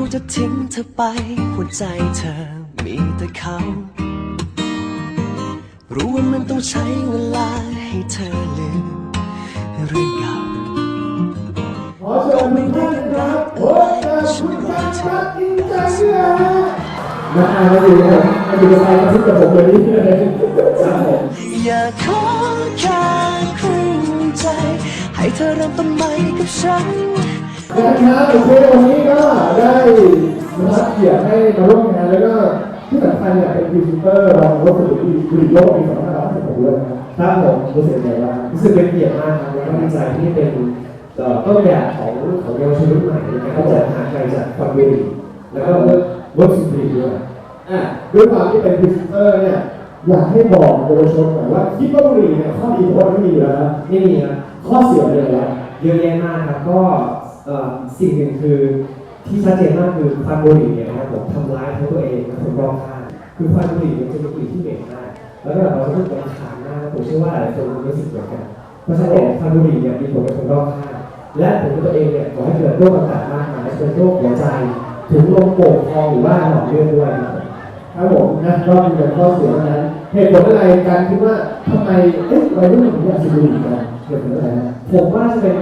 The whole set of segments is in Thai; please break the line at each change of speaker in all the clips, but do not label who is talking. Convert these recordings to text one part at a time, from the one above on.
เขาจะทิ้งเธอไป หัวใจเธอมีแต่เขา รู้ว่ามันต้องใช้เวลาให้เธอลืมเรื่องเก่า
ขอเชิญทุกท่านนะครับพบกับคุณการพักอินใจเชื่อมาอ่านมาดูนะครับมาดูใครมาที่กับผมเลยนี่เลยครับผม
อยาขอแค่ครึ่งใจ ให้เธอเริ่มต้นใหม่กับฉัน
นะครับโอเควันนี้ก็ได้รับเกียรติให้มาร่วมงานแล้วก็ที่สำคัญเนี่ยเป็นพรีเซนเตอร์รองวัสดุผลิตโลกปี2556ด้วยนะครับผมรู้สึกยังไงบ้าง
รู้สึกเป็นเกียรติมากครับแล้วก็ดีใจที่เป็นต้นแบบของของเยาวชนรุ่นใหม่นะครับจะหางไกลจากความบุหรี่แล้วก็เวิร์กสุดดีด้วย
อะด้วยความที่เป็นพรีเซนเตอร์เนี่ยอยากให้บอกเยาวชนหน่อยว่าคิดว่าบุหรี่เนี่ยข้อดีของมันไม่มีแล้วนะ
ไม่มีครับ
ข้อเสียเลยนะ
เยอะแยะมากครับก็ สิ่งหนึ่งคือที่ชัดเจนมากคือควันบุหรี่เนี่ยนะครับผมทำร้ายทั้งตัวเองและคนรอบข้างคือควันบุหรี่เนี่ยจะเป็นกลิ่นที่เหม็นมาก แล้วก็เราจะรู้สึกรำคาญมากและผมเชื่อว่าหลายคนรู้สึกเหมือนกันเพราะฉะนั้นเนี่ยควันบุหรี่เนี่ยมีผลกับคนรอบข้างและผลกับตัวเองเนี่ยก่อให้เกิดโรคต่างๆมากมายเป็นโรคหัวใจถึงลมโป่งพองหรือว่าหลอดเลือดด้วยครับ
ครับผมนะก็มีแต่ข้อเสียเท่านั้นเหตุผลอะไรการคิดว่าทำไมเอ๊ะวัยรุ่นถึงอยากสูบบุหรี่กันเหตุผลอะไรนะ
ผมว่าจะเป็น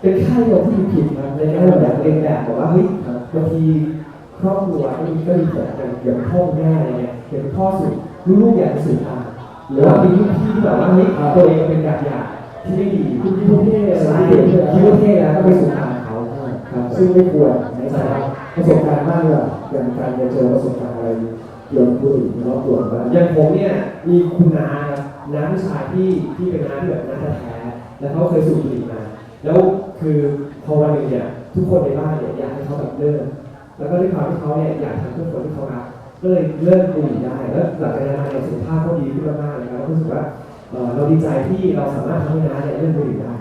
เป็นค่านิยมที่ผิดครับในการแบบเรียนแบบบอกว่าเฮ้ยบางทีครอบครัวก็มีก็มีผลกันอย่างพ่อแม่อะไรเงี้ยเห็นพ่อสูบลูกอยากสูบตามหรือว่ามีรุ่นพี่ที่แบบว่าเฮ้ยตัวเองเป็นแบบอย่างที่ไม่ดี
คุณพี่คุณพี่อะไร
ใช่
ที่เห็น
คิดว่าเท่แล้วก็ไปสูบตามเขาครับ
ซึ่งไม่ควรนะครับประสบการณ์มากเลยอะอย่างการเจอประสบการณ์อะไรเกี่ยวกับบุหรี่นรอบตัวบ้าง
อย่างผมเนี่ยมีคุณน้าน้าผู้ชายที่ที่เป็นน้าที่แบบน้าแท้ๆแล้วเขาเคยสูบบุหรี่มาแล้ว คือพอวันหนึ่งเนี่ยทุกคนในบ้านเนี่ยอยากให้เขาแบบเลิกแล้วก็ด้วยความที่เขาเนี่ยอยากทำเพื่อคนที่เขารักก็เลยเลิกบุหรี่ได้แล้วหลังจากนั้นเนี่ยสุขภาพเขาดีขึ้นมากๆเลยครับรู้สึกว่าเราดีใจที่เราสามารถทำให้น้าเนี่ยเลิกบุหรี่ได้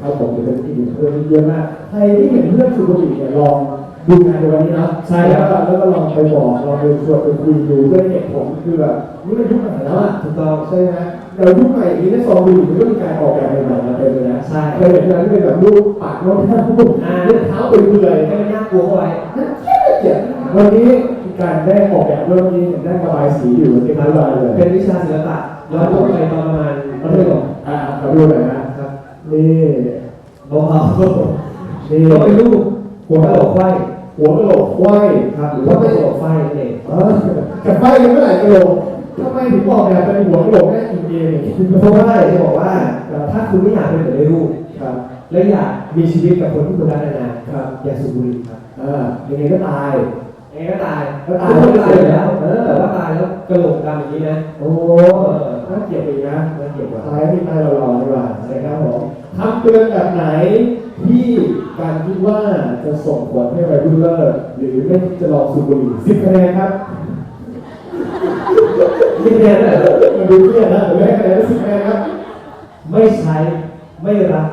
ครับผมจะเป็นอีกหนึ่งเรื่องที่เยอะมากใครที่เห็นเพื่อนสูบบุหรี่เนี่ยลอง ดูงานในวันนี้นะ
ใช่
แล้ว
ครั
ก็
บ
แล้วก็ลองไปบอกลองไปชวนไปคุยดูด้วยเหตุผลคือแบบนี่มันยุคไหนแล้วอะ
ถูกต้อง
ใช่ไหมเดี๋ยวยุคใหม่นี้ในซองบุหรี่มันก็มีการออกแบบใหม่ๆมาเต็มเลยนะ
ใช่
เคยเห็นอะไรที่เป็นแบบรูปปากน้องเท้าลูก
อ่า
เท้าเปื่อย
ให้มันน่ากลัวเข้าไว้
ๆนั่นเจ็บเจ็บวันนี้การได้ออกแบบเริ่มนี้เห็นได้ระบายสีอยู่เต็มระบายเลย
เป็นวิชาศิลปะย้อนไปตอนประมาณมัธยม
อ่าขอดูหน่อยนะครับนี่
เบาๆ
นี่
ก็เป็นรูปหัวกะโหลกไขว้
หัวกะโหลกควาย
ครับหรือว่า
ทำไม
กะโหลกไขว้นั่นเอง
เออกับไฟกันเมื่อไหร่กะโหลกทำไมถึงบอกแบบเป็นหัวกะโหลกแม่อินเดียอย่างนี้
เพราะว่าจะบอกว่าถ้าคุณไม่อยากเป็นเหมือนในรูป
ครับ
และอยากมีชีวิตกับคนที่คุณรักนานๆครับอย่าสูบบุหรี่ครับ
อ่ายังไงก็ตาย
ยังไงก็ตาย
ก็ตาย
ทุกคนตายอยู่แล้วเออแต่ว่าตายแล้วกระโหลกดำอย่างนี้นะ
โอ้น่าเกลียดอีกนะ
น่าเกลียดกว่า
ตายไม่ตายหล่อๆดีกว่านะครับผมทำเตือนแบบไหนที่ การคิดว่าจะส่งผลให้วัยรุ่นเลิกหรือไม่จะลองสูบบุหรี่สิบคะแนนครับ
ไม่แน่เลย
มาดูเครียดนะเดี๋ยวให้คะแนนสิบคะแนนครับ
ไม่ใช้ไม่รับ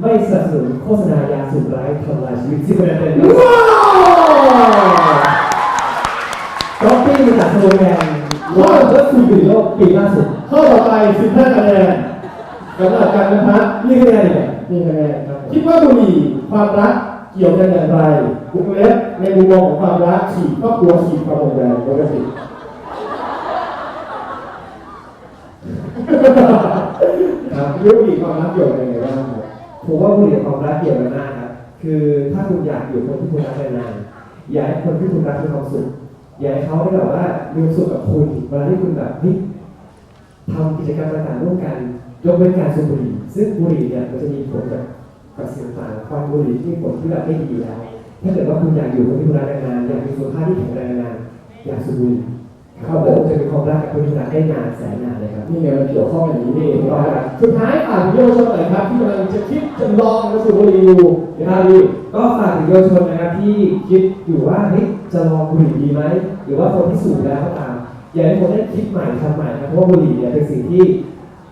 ไม่สนับสนุนโฆษณายาสูบร้ายทำลายชีวิตสิบคะแนนเต็ม
ว้าว
ก๊อปปี้มาจากสโลแกนว่าก็สูบบุหรี่โลกปีล่าสุด
ข้อต่อไปสิบห้าคะแนนสำหรับการนะครับ
นี่คะแนนเลย
นี่คะแนนครับ คิดว่าบุหรี่ความรักเกี่ยวกันอย่างไรบุคเล็บในมุมมองของความรักฉีดครอบครัวฉีดความห่วงใยปกติครับเรื่องบุหรี่ความรักเกี่ยวกันยังไงบ้างครับ
ผมว่าบุหรี่ความรักเกี่ยวกันมากครับ คือถ้าคุณอยากอยู่คนที่คุณรักนานๆอยากให้คนที่คุณรักมีความสุขอยากให้เขาได้แบบว่ามีความสุขกับคุณเวลาที่คุณแบบเฮ้ยทำกิจกรรมต่างๆร่วมกันยกเว้นการสูบบุหรี่ซึ่งบุหรี่เนี่ยมันจะมีผลกับ กับสิ่งต่างความบุหรี่ที่ผลที่แบบไม่ดีแล้ว ถ้าเกิดว่าคุณอยากอยู่กับคนที่คุณรักนานๆอยากมีสุขภาพที่แข็งแรงนานๆอยากสูบุหรี่เขาบอกจะมีความรักกับคนที่รักได้นานแสนนานเลยครับ
นี่ไงมันเกี่ยวข้องอย่างนี้นี่เองนะครับสุดท้ายฝากถึงเยาวชนหน่อยครับที่กำลังจะคิดจะลองมาสูบุหรี่อยู่นะครับพี่
ก็ฝากถึงเยาวชนนะครับที่คิดอยู่ว่าเฮ้ยจะลองบุหรี่ดีไหมหรือว่าคนที่สูบแล้วก็ตามอย่าให้คนได้คิดใหม่ทำใหม่นะเพราะว่าบุหรี่เนี่ยเป็นสิ่งที่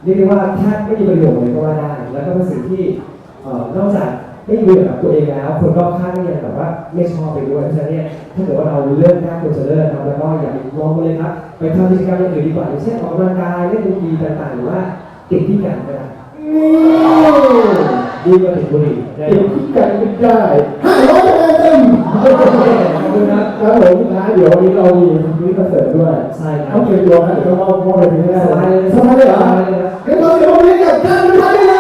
เรียกได้ว่าแทบไม่มีประโยชน์เลยก็ว่าได้ แล้วก็เป็นสิ่งที่ นอกจากไม่มีประโยชน์กับตัวเองแล้ว คนรอบข้างก็ยังแบบว่าไม่ชอบไปด้วยเพราะฉะนั้นเนี่ยถ้าเกิดว่าเราเลิกได้ควรจะเลิกนะครับแล้วก็อย่าไปลองเลยครับไปทำกิจกรรมอย่างอื่นดีกว่าอย่างเช่นออกกำลังกายเล่นดนตรีต่างๆหรือว่าติดที่กันก็ได้
นี่
ดีกว่าถึงบุหรี่ได้
เดี๋ยวคิดกันไม่ได้ห้าร้อยคะแนนเต็ม
ขอบคุณครับ
ครับผมนะเดี๋ยววันนี้เรามีมิคอนเสิร์ตด้วย
ใช่ครั
ต้อบงเตรียมตัวนะเดี๋ยวต้องมอบมอบอะไรไปให้ได้
สบายเลย
สบายเลยเหรอ
สบายเลยครับ
งั้นเราเดี๋ยววันนี้กับท่านประธานได้เล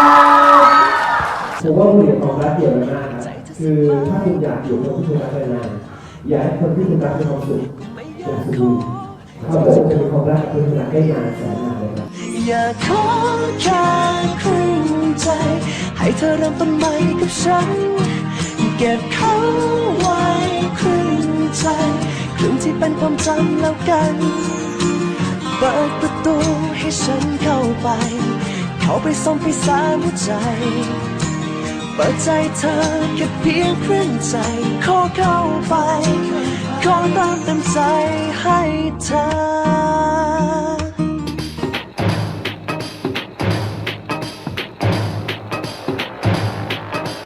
ย
ผมว่าบุหรี่กับความรักเกี่ยวกันมากครับคือถ้าคุณอยากอยู่กับคนที่คุณรักนานๆอยากให้คนที่คุณรักมีความสุขเป็นสุขเขาบอกจะมีความรักกับคุณรักได้นานแสนนานเลยครับ
อย่าขอแค่ครึ่งใจ ให้เธอเริ่มต้นใหม่กับฉัน เก็บเขาไว้ครึ่งใจครึ่งที่เป็นความจำแล้วกันเปิดประตูให้ฉันเข้าไป เข้าไปส่องไปสามหัวใจ เปิดใจเธอแค่เพียงครึ่งใจ ขอเข้าไป ขอตามเต็มใจให้เธอ